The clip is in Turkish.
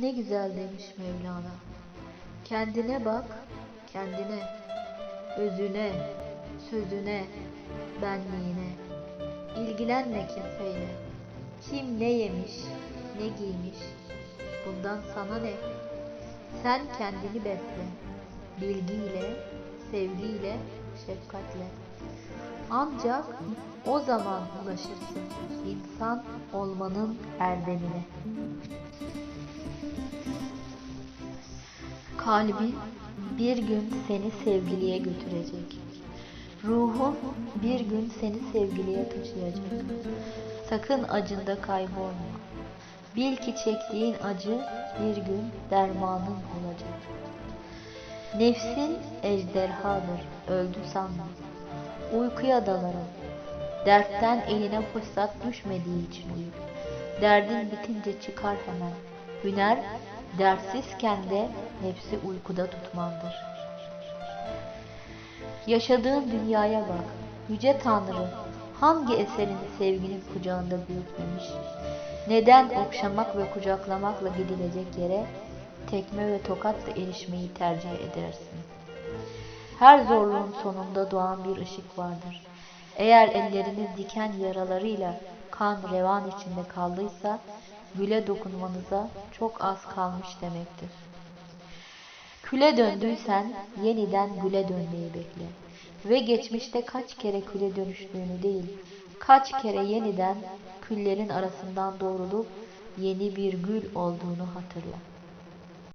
Ne güzel demiş Mevlana. Kendine bak, kendine, özüne, sözüne, benliğine. İlgilenme kimseyle. Kim ne yemiş, ne giymiş, bundan sana ne? Sen kendini besle, bilgiyle, sevgiyle, şefkatle. Ancak o zaman ulaşırsın insan olmanın erdemine. Kalbin bir gün seni sevgiliye götürecek. Ruhun bir gün seni sevgiliye taşıyacak. Sakın acında kaybolma. Bil ki çektiğin acı bir gün dermanın olacak. Nefsin ejderhadır, öldü sanma. Uykuya dalarım. Dertten eline fırsat düşmediği için uyu. Derdin bitince çıkar hemen. Hüner, dertsizken de nefsi uykuda tutmandır. Yaşadığın dünyaya bak. Yüce Tanrı hangi eserini sevginin kucağında büyütmemiş? Neden okşamak ve kucaklamakla gidilecek yere tekme ve tokatla erişmeyi tercih edersin? Her zorluğun sonunda doğan bir ışık vardır. Eğer elleriniz diken yaralarıyla kan revan içinde kaldıysa, güle dokunmanıza çok az kalmış demektir. Küle döndüysen yeniden güle dönmeyi bekle. Ve geçmişte kaç kere küle dönüştüğünü değil, kaç kere yeniden küllerin arasından doğrulup yeni bir gül olduğunu hatırla.